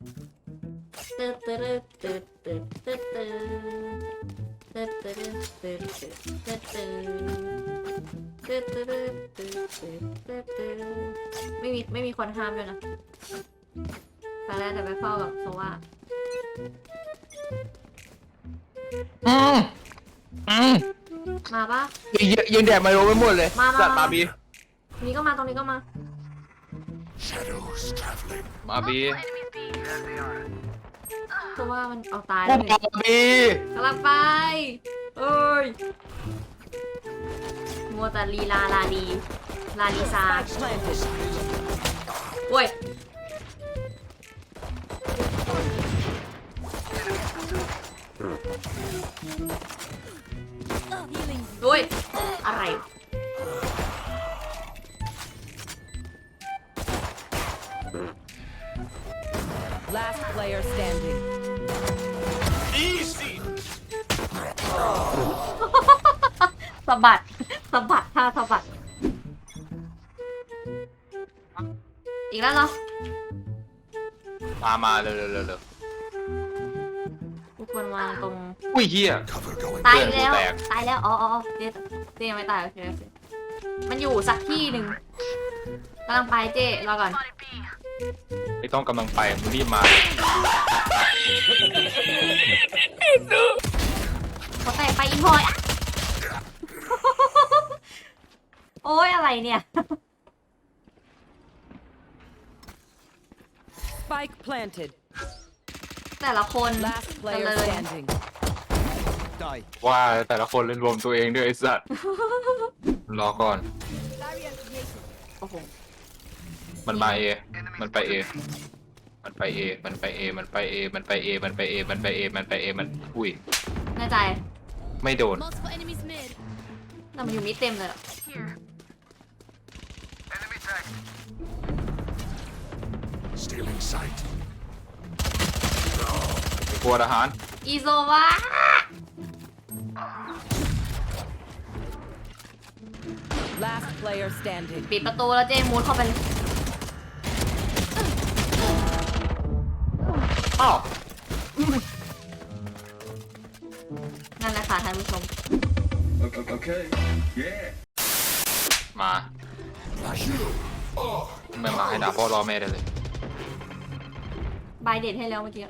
ตึ๊ดตึ๊ดตึ๊ดตึ๊ดตึ๊ดตึ๊ดตึ๊ดตึ๊ดตึ๊ดตึ๊ดตึ๊ดตึ๊ดตึ๊ดตึ๊ดตึ๊ดตึ๊ดตึ๊ดตึ๊ดตึ๊ดไม่มีไม่มีคนห้ามด้วยนะไปแล้วแต่ไปเฝ้ากับโซว่าอืมอืมมาปะ ยืนยืนแดดมาโรไปหมดเลยมามา สัตว์มาบีตรงนี้ก็มาตรงนี้ก็มา Shadows traveling. มาบี โซว่ามันเอาตายกูแล้วบนี่อกมาบีกำลังไปเอ้ยมัวแต่ลีลาลาลีลาลีซา Spike planted. โอ้ยโอ้ยอะไร Last player standing. Easy. สะบัดสะบัดท่าสะบัด อีกแล้วเหรอมามาเร็วเร็วเร็วเร็วทุกคนวางตรงอุ้ยเฮีย Cover going ตาย out. แล้วแตก ตายแล้ว อ๋ออ๋ออ๋อเจ๊เจ๊ยังไม่ตายโอเคโอเคมันอยู่สักที่หนึ่งกำลังไปเจ๊รอก่อนไม่ต้องกำลังไปมึงรีบมาเขาแตกไปอีพลอยอะโอ้ยอะไรเนี่ย Spike planted. แต่ละคน Last player Hello. standing. Die. ว่าแต่ละคนเล่นรวมตัวเองด้วยไอ้สัตว์รอก่อนโอ้โห มันมาเอ มันไปเอ มันไปเอ มันไปเอ มันไปเอ มันไปเอ มันไปเอ มันไปเอ มันไปเอ มัน อุ้ย แน่ใจไม่โดน Multiple enemies mid. แต่มันอยู่มิดเต็มเลยอะ Stealing sight. กลัวทหาร อีโซวะ Last player standing. ปิดประตูแล้วเจมูดเข้าไปเลย อ้าวนั่นแหละค่ะท่านผู้ชม Okay. okay. Yeah. มาไม่มาให้ด่าพ่อรอแม่ได้เลย บายเด็ดให้แล้วเมื่อกี้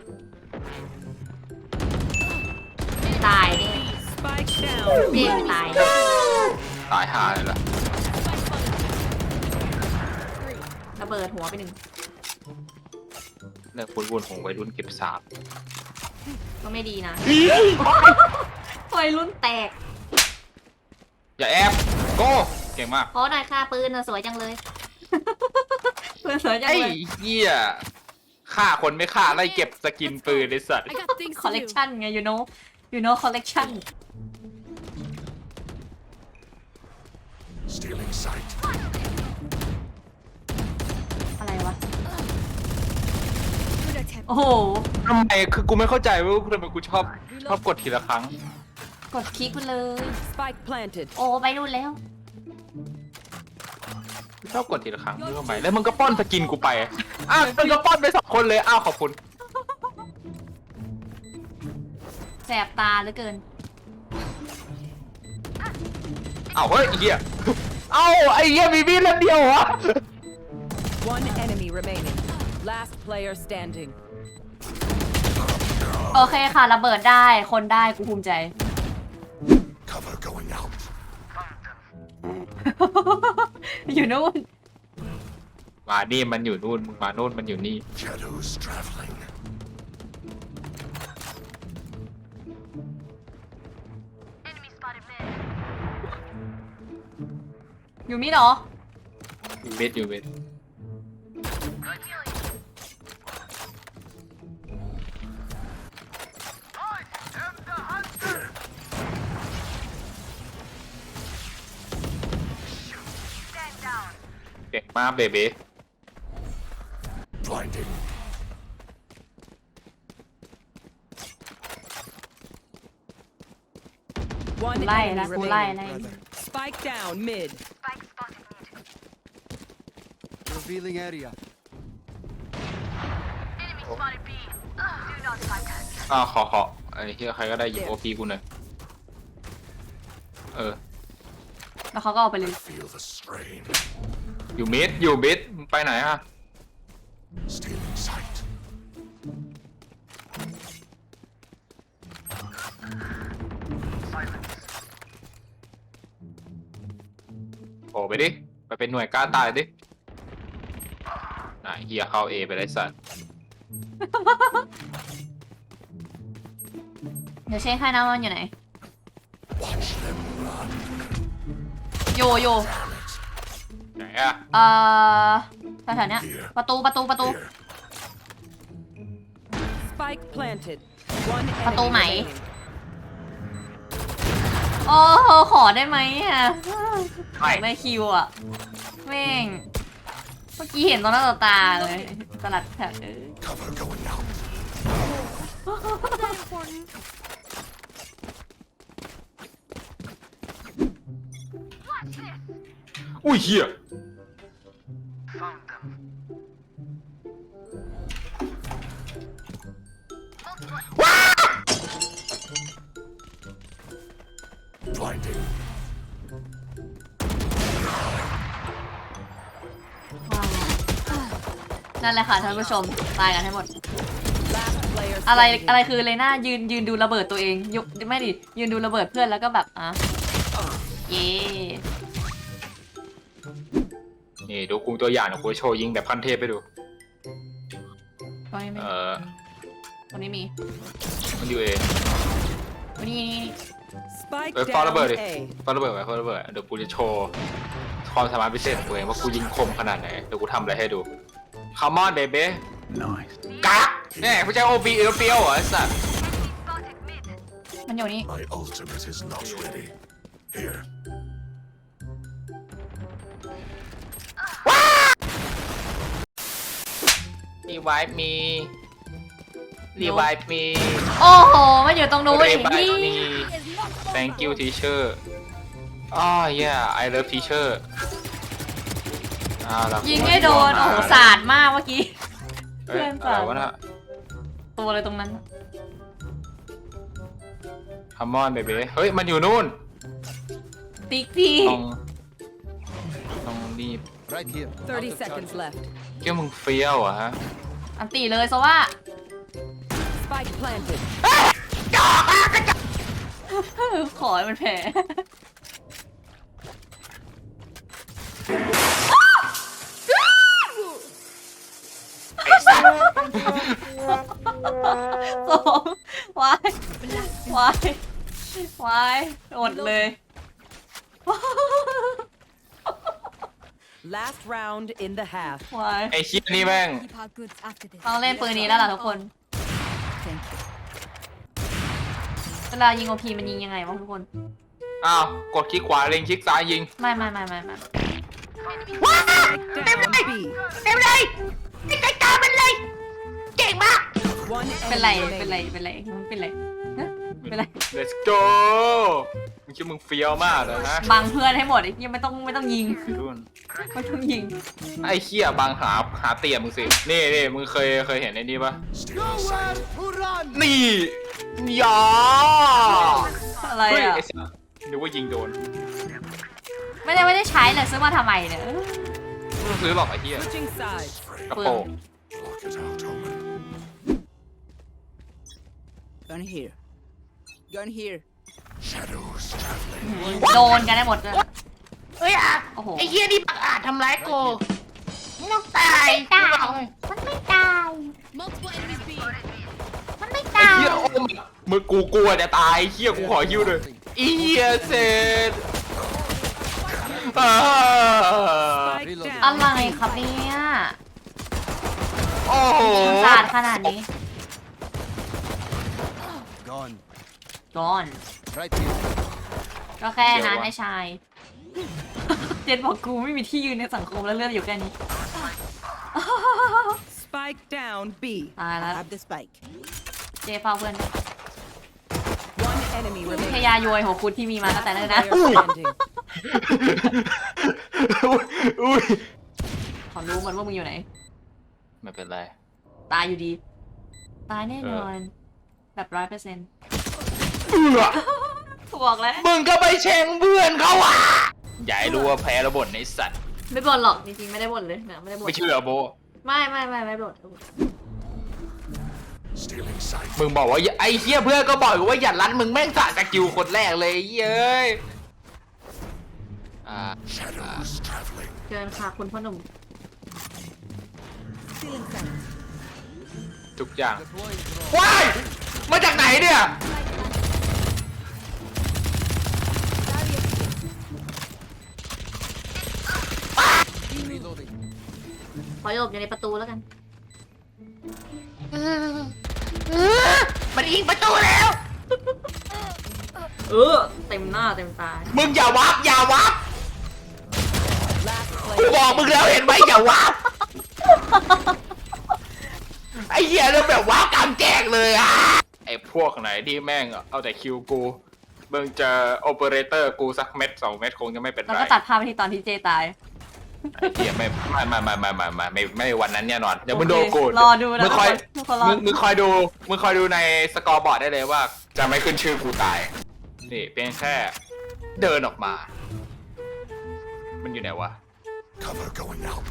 ตายแน่ Spike down. เจมตายแน่ตายหาเลยล่ะระเบิดหัวไปหนึ่ง เรื่องวุ่นวุ่นๆของวัยรุ่นเก็บสาบก็ไม่ดีนะวัยรุ่นแตก อย่าแอบโก้เก่งมากขอหน่อยค่ะปืนน่ะสวยจังเลย ปืนสวยจังไอ้เลย เหี้ยฆ่าคนไม่ฆ่าไล่เก็บสกินปืนไอ้สัตว์ I got things คอล to เล do. กชันไง you know you know collection Stealing sight. อะไรวะ Good attempt. โอ้โห ทำไมคือกูไม่เข้าใจว่าทำไมกูชอบชอบกดทีละครั้ง กดคลิกไปเลย Spike planted. โอ้ไปนู่นแล้ว ชอบกดทีละครั้งไม่รู้ทำไมแล้วมึงก็ป้อนสกินกูไปอ้าวมึงก็ป้อนไปสองคนเลยอ้าวขอบคุณแสบตาเหลือเกิน อ้าวเฮ้ยไอ้เหี้ยเอ้าไอ้เหี้ยมีมีดเล่มเดียวเหรอ One enemy remaining. Last player standing. โอเคค่ะ ระเบิดได้คนได้กูภูมิใจ Cover going out. อยู่นู่นมานี่มันอยู่นู่นมึงมานู่นมันอยู่นี่ Shadows traveling. อยู่มิดเหรออยู่เวทอยู่เวท มากเบเบ้ Blinding. One ไล่ enemy ละกูไล่ remaining. ไล่ Spike down mid. Revealing area. อ้าวขอขอไอ้เฮียใครก็ได้หยิบโอพีกูหน่อยเออแล้วเขาก็เอาไปเลย Feel the strain. อยู่มิดอยู่มิดมึงไปไหนอะ Still in sight. โผล่ไปดิ ไปเป็นหน่วยกล้าตายดิน่ะเฮียเข้าเอไปเลยสัตว์เดี๋ยวเช็คให้นะว่ามันอยู่ไหน Watch them run. โยโย ไหนอะเอ่อแถวๆเนี้ยประตูประตูประตู Here. Spike planted. One ประตู enemy ไหม remaining. โอ้โหขอได้ไหมอะขอได้คิวอะแม่งเมื่อกี้เห็นตอนหน้าต่อตาเลยสลัดแถบเออ Cover going out. อุ้ยเฮีย ท่านผู้ชมตายกันให้หมด Last player อะไร standing. อะไรคือเลน่ายืนยืนดูระเบิดตัวเองยกไม่ดิยืนดูระเบิดเพื่อนแล้วก็แบบอะเย่นี่ดูกูตัวอย่างเดี๋ยวกูโชว์ยิงแบบพันเทพไปดูตรงนี้มีเออตรงนี้มีมันอยู่เอตรงนี้นี่ Spike เอ้ยฟาดระเบิด down ดิ A. ฟาดระเบิดไว้ฟาดระเบิดเดี๋ยวกูจะโชว์ความสามารถพิเศษของตัวเองว่ากูยิงคมขนาดไหนเดี๋ยวกูทำอะไรให้ดู Come on baby Nice. กะแน่ผู้ชายโอบีเอลเปียวเหรอไอ้สัสมันอยู่นี่ My ultimate is not ready. Here. รีไวฟ์มีรีไวฟ์มีโอ้โห มันอยู่ตรงนู้นรีอีกไวที่ฟ์มี thank you teacher อ๋อ yeah I love teacher อ่าแล้วยิงให้โดน โอ้โหสาดมากเมื่อกี้เอ้ยเพื่อนอะสาไรดวะน่ะตัวเลยตรงนั้น Come on baby เฮ้ย มันอยู่นู่น ติ๊กพี่ต้องต้องรีบ Right here. 30 seconds left. เกี่ยวมึงเฟี้ยวเหรอะฮะ อันตีเลยซะว่า Spike planted. ขอให้มันแผ สองวายวายวายอดเลย Last round in the half. วายไอ้เคียนี่แม่ง Keep our goods after this. ต้องเล่นปืนนี้แล้วล่ะทุกคน Thank you. เวลายิงโอพีมันยิงยังไงวะทุกคน อ้าวกดคลิกขวาเล็งคลิกซ้ายยิง ไม่ไม่ไม่ไม่ไม่ Down B. เป็น One ไร enemy เป็นไร remaining. เป็นไรมันเป็นไรฮะเป็นไร Let's go มึงคิดมึงเฟี้ยวมากเลยฮะบังเพื่อนให้หมดไอ้ยังไม่ต้องไม่ต้องยิง รุ่นไม่ต้องยิง ไอ้เคียบางหาหาเตียมึงสิ นี่นี่มึงเคยเคยเห็นไอ้นี่ปะ Still in sight. To run. นี่ยาอะไรเฮ้ยอะ ไอ้สัสนึกว่ายิงโดนไม่ได้ไม่ได้ใช้เลยซื้อมาทำไมเนี่ย ไม่ต้องซื้อหรอกไอ้เหี้ย Switching sides. Afraid. กระโปรง Block it out, Omen. Gun here. Gun here. Shadows traveling. โดนกันได้หมดเลย เฮ้ยอะโอ้โห ไอ้เหี้ยนี่ปักอาจทำร้ายกูไม่ต้องตายตายมันไม่ตาย Multiple enemies B. มันไม่ไอ้ตายเหี้ยโอ้มึงมึงกูกลัวจะตายไอ้เหี้ยกูขอฮิวเลยอีเหี้ยเสร็จอ่า Spike Reloading. down. อะไรครับเนี่ย โอ้โหยิงสาดขนาดนี้ Gone. ก่อน Right here. ก็แค่นั้นไอ้ชาย เจนบอกกูไม่มีที่ยืนในสังคมแล้วเลือดอยู่แค่นี้ Spike down B. ตายแล้ว Have the spike. เจเฝ้าเพื่อนด้วย One enemy พ remaining. ยาโยยหัวคุณที่มีมาตั้งแต่เนิ่น Last นะ player standing. อุ้ยอุ้ยขอรู้มันว่ามึงอยู่ไหน ไม่เป็นไร ตายอยู่ดี ตายแน่นอน แบบร้อยเปอร์เซ็นต์เอือบอกแล้ว มึงก็ไปแช่งเพื่อนเขาอะอย่าให้รู้ว่าแพ้แล้วบ่นในสัตว์ ไม่บ่นหรอกจริงๆไม่ได้บ่นเลยนะไม่ได้บ่นไม่เชื่อโบ ไม่ไม่ไม่ไม่บ่น Stealing sight. มึงบอกว่าอย่าไอ้เฮียเพื่อนก็บอกอยู่ว่าอย่ารันมึงแม่งสะสกิลคนแรกเลยไอ้เย้ยอ่า Shadows traveling. เกินค่ะคุณพ่อหนุ่ม Stealing sight. ทุกอย่าง ว้าย มาจากไหนเนี่ย ขอหลบอยู่ในประตูแล้วกัน มันยิงประตูแล้ว เออ เต็มหน้าเต็มตา มึงอย่าวับอย่าวับ Last กู player. บอกมึงแล้วเห็นไหมอย่าวับ ไอ้เหี้ยเรื่องแบบวับกำแจกเลยอะ ไอ้พวกไหนที่แม่งเอาแต่คิวกูมึงเจอโอเปอเรเตอร์กูสักเม็ดสองเม็ดคงจะไม่เป็นแล้วไรก็ตัดภาพไปที่ตอนที่เจตาย ไอ้เหี้ยไม่ไม่ไม่ไม่ไม่ไม่ไม่ไม่ไม่วันนั้นแน่นอนเดี๋ยวมึงโดนกูรอดูนะมึงคอยทุกคนรอ มึงมึงคอยดูมึงคอยดูในสกอร์บอร์ดได้เลยว่า จะไม่ขึ้นชื่อกูตาย นี่เพียงแค่เดินออกมา มันอยู่ไหนวะ Cover going out.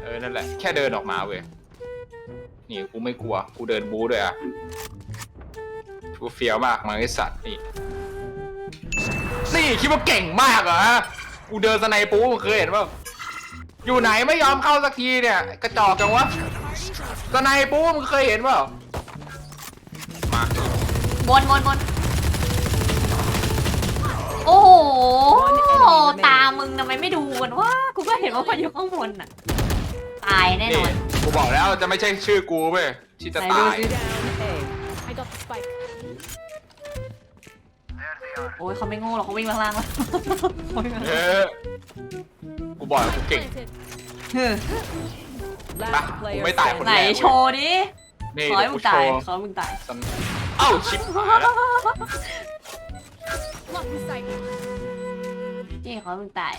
เออ นั่นแหละ แค่เดินออกมาเว้ย นี่กูไม่กลัว กูเดินบู๊ด้วยอะกูเฟี้ยวมากมาไอสัตว์นี่ นี่คิดว่าเก่งมากเหรอ กูเดินสไนปูมึงเคยเห็นป่าอยู่ไหนไม่ยอมเข้าสักทีเนี่ย กระจอกจังวะสไนปูมึงเคยเห็นเปล่ามาบนบนบนโอ้โห ตามึงทำไมไม่ดูกันวะกูก็เห็นว่ามันอยู่ข้างบนน่ะ ตายแน่นนี่อนกูบอกแล้วจะไม่ใช่ชื่อกูเว้ยที่จะไหนดูตายสิ Down A. I got the spike. โอ้ยเขาไม่โง่หรอกเขาวิ่งมาข้างล่างแล้วเขาวิ่งมาเออกูบอกแล้วกูเก่ง Planted. เฮ้ย Last กู player ไม่ตายคนไหนแรกเว้ยโชว์ดินี่ขอให้เดี๋ยวมึกูงโชตายว์ขอให้มึงตาย สันเอ้าชิบหายแล้ว Lock the sight. จริงขอให้มึงตาย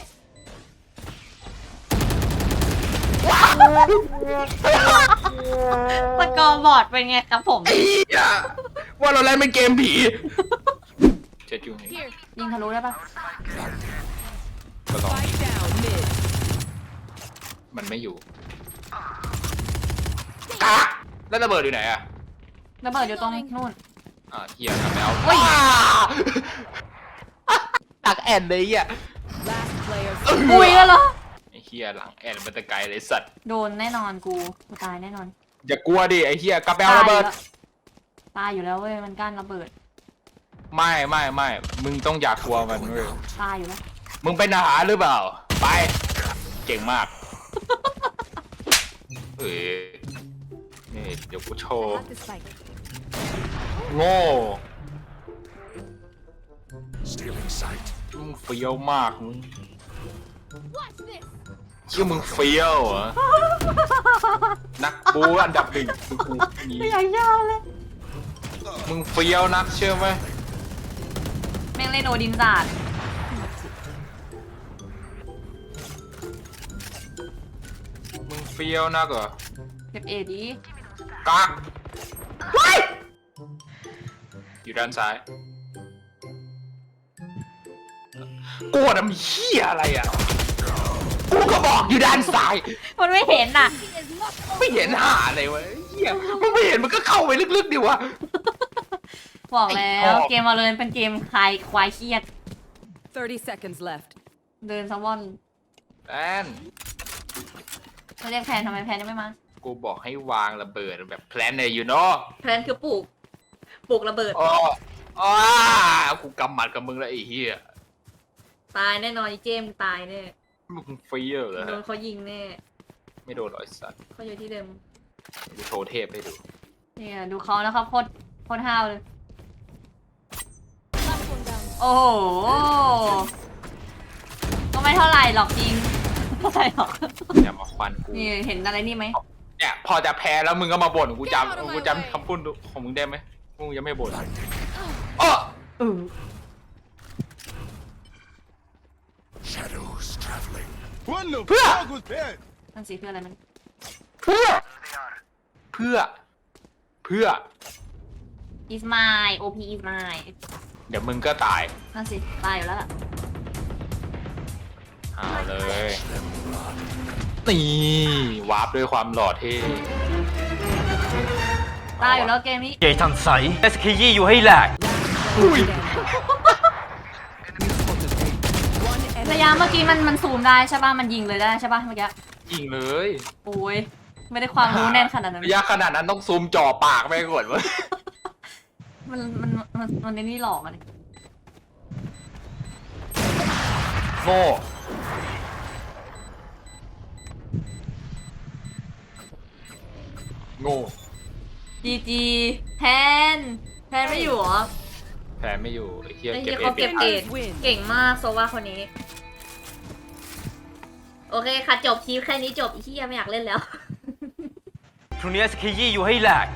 สกอร์บอร์ดเป็นไงครับผม ไอ้เหี้ยว่าเราเล่นเป็นเกมผีเจ็ดอยู่นี่ Here. ยิงทะลุได้ปะก็ต้อง Spike down mid. มันไม่อยู่กะแล้วระเบิดอยู่ไหนอะระเบิดอยู่ตรงนู่น อ่าเฮียกลับไปเอาเฮ้ย ตักแอนเลยเฮีย Last player. ปุยแล้วเหรอไอ้เฮียหลังแอนมันตะไกลเลยสัตว์โดนแน่นอนกูกูตายแน่นอนอย่ากลัวดิไอ้เฮียกลับไปเอาระเบิด ตายอยู่แล้วเว้ยมันกั้นระเบิดไม่ไม่ไม่มึงต้องอยากกลัวมันเว้ยตายอยู่แล้วมึงเป็นทหารหรือเปล่า ไป เก่งมากเอ้ยนี่เดี๋ยวกูโชว์ Got the spike. โง่ Stealing sight. มึงเฟี้ยวมากมึง Watch this. ชื่อมึงเฟี้ยวเหรอนักบูอันดับหนึ่งมึงกูนี่ไม่อยากยาวเลยมึงเฟี้ยวนักเชื่อไหมแม่งเล่นโอดินศาสตร์มึงเฟี้ยวนักเหรอเก็บเอดีกักว้ายอยู่ด้านซ้ายกูทำเหี้ยอะไรอะกูก็ บอกอยู่ด้านซ้าย มันไม่เห็นน่ะ Is not ไม่เห็นหาอะไรวะเหี้ยมึงไม่เห็นมันก็เข้าไปลึกๆดิวะ บอกแล้ไอ้วออกเกมมาเลยเป็นเกมคลายควายเครียด 30 seconds left. เดินซัมวอนแอนเขาเรียกแพนทำไมแพนยังไม่มา กูบอกให้วางระเบิดแบบแพลนเลยอยู่เนาะแพนคือปลูก ปลูกระเบิด อ๋ออ๋อกูกำหมัดกับมึงแล้วไอ้เหี้ย ตายแน่นอนไอ้เจมส์ตายแน่ มึงเฟี้ยวเหรอโดนเขายิงแน่ไม่โดนหรอกไอ้สัตว์เขาอยู่ที่เดิมกูโชว์เทพให้ดูเนี่ยดูเขานะครับโคตรโคตรห้าวเลย last one down. โอ้โห ก็ไม่เท่าไหร่หรอกจริงเท่าไหร่หรอก อย่ามาควันกูนี่เห็นอะไรนี่ไหม เนี่ยพอจะแพ้แล้วมึงก็มาบ่นกูจำกูจำคำพูดของมึงได้ไหมมึงยังไม่บ่นอ้อเออ Shadows traveling. เพื่อ นั่นสิเพื่ออะไรมันเพื่อ เพื่อ เพื่อ is mine OP is mine เดี๋ยวมึงก็ตายนั่นสิตายอยู่แล้วล่ะเอาเลยนี่วาร์ปด้วยความหล่อเท่ตายอยู่แล้วเกมนี้ใหญ่ทันใสเอสคียี่อยู่ให้แหลก One ระ enemy. ยะเมื่อกี้มันมันซูมได้ใช่ป่ะ มันยิงเลยได้ใช่ป่ะเมื่อกี้ ยิงเลยโอ้ย ไม่ได้ความรู้แน่นขนาดนั้น ระยะขนาดนั้นต้องซูมจ่อปากไปก่อนวะมันมันมันมันในนี่หลอกอะเนี่ยโง่โง่จีจีแทนแทนไม่อยู่เหรอแพนไม่อยู่ไอ้เหี้ยไอ้เก็เหี้บยเอเขาฟเก็บเกรดเก่งมากโซว่าคนนี้ โอเคค่ะ จบคลิปแค่นี้จบอีกที่ยังไม่อยากเล่นแล้ว ทุเนี้เอสคียี่อยู่ให้แหลก